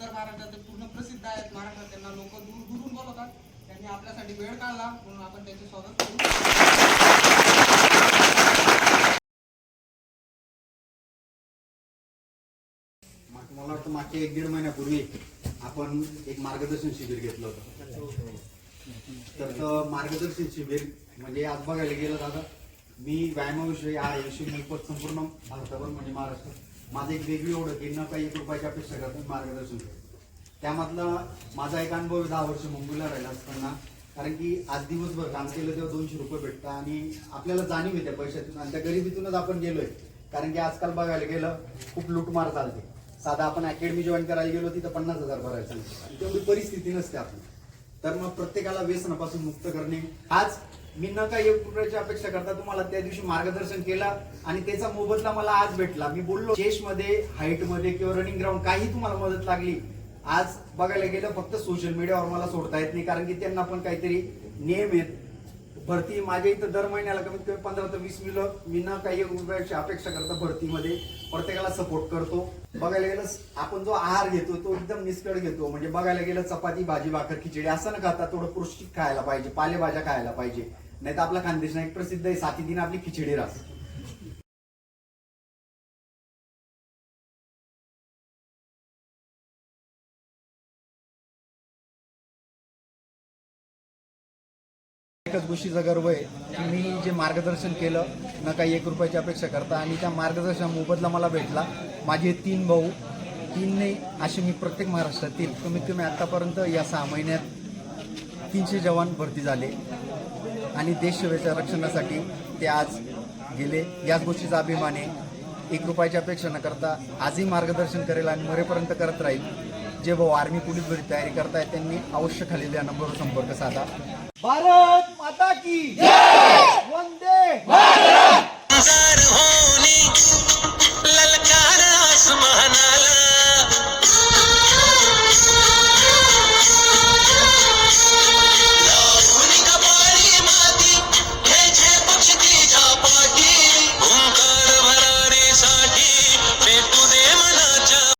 उत्तर महाराष्ट्रात पूर्ण प्रसिद्ध आहेत. महाराष्ट्रात त्यांना लोक दूर दूरून बोलवतात. त्यांनी आपल्यासाठी वेळ काढला म्हणून आपण त्यांचे स्वागत करू. मला वाटतं मागच्या एक दीड महिन्यापूर्वी आपण एक मार्गदर्शन शिबिर घेतलं होतं. तर मार्गदर्शन शिबिर म्हणजे आज बघायला गेलं दादा मी व्यायामाविषयी आहाराविषयी मोफत संपूर्ण भारतावर म्हणजे महाराष्ट्रात माझं एक वेगळी ओळख आहे न काही एक रुपयाच्या अपेक्षा करतात मार्गदर्शन करतो. त्यामधला माझा एक अनुभव दहा वर्ष मुंबईला राहिला असताना कारण की आज दिवसभर काम केलं तेव्हा दोनशे रुपये भेटतात आणि आपल्याला जाणीव येते पैशातून आणि त्या गरिबीतूनच आपण गेलोय. कारण की आजकाल बघायला गेलं खूप लूटमार चालते. साधा आपण अकॅडमी जॉईन करायला गेलो तिथं पन्नास हजार भरायचं आणि तेवढी परिस्थिती नसते आपली. तर मग प्रत्येकाला व्यसनापासून मुक्त करणे आज मी न काही एक रुपयाची अपेक्षा करता तुम्हाला त्या दिवशी मार्गदर्शन केला आणि त्याचा मोबदला मला आज भेटला. मी बोललो चेसमध्ये हाईटमध्ये किंवा रनिंग ग्राउंड काही तुम्हाला मदत लागली आज बघायला गेलं फक्त सोशल मीडियावर मला सोडता येत नाही. कारण की त्यांना पण काहीतरी नियम आहेत. भरती माझ्या इथं दर महिन्याला कमीत कमी पंधरा ते वीस मुलं मी ना काही एक रुपयाची अपेक्षा करता भरतीमध्ये प्रत्येकाला सपोर्ट करतो. बघायला गेलं आपण जो आहार घेतो तो एकदम निष्कळ घेतो. म्हणजे बघायला गेलं चपाती भाजी भाकर खिचडी असं न खाता थोडं पौष्टिक खायला पाहिजे पालेभाज्या खायला पाहिजे. नाही तर आपला खानदेश एक प्रसिद्ध आहे साती दिन आपली खिचडी रास. एकच गोष्टीचा गर्व आहे की मी जे मार्गदर्शन केलं ना काही एक रुपयाची अपेक्षा करता आणि त्या मार्गदर्शन मोबदला मला भेटला. माझे तीन भाऊ तीन नाही असे मी प्रत्येक महाराष्ट्रातील कमीत कमी आतापर्यंत या सहा महिन्यात तीनशे जवान भरती झाले. आणि देशसेवेच्या रक्षणासाठी ते आज गेले. याच गोष्टीचा अभिमान आहे. एक रुपयाची अपेक्षा न करता आजही मार्गदर्शन करेल आणि मरेपर्यंत करत राहील. जे भाऊ आर्मी पोलीस भरती तयारी करतायत त्यांनी अवश्य खालील या नंबरवर संपर्क साधा. भारत माता की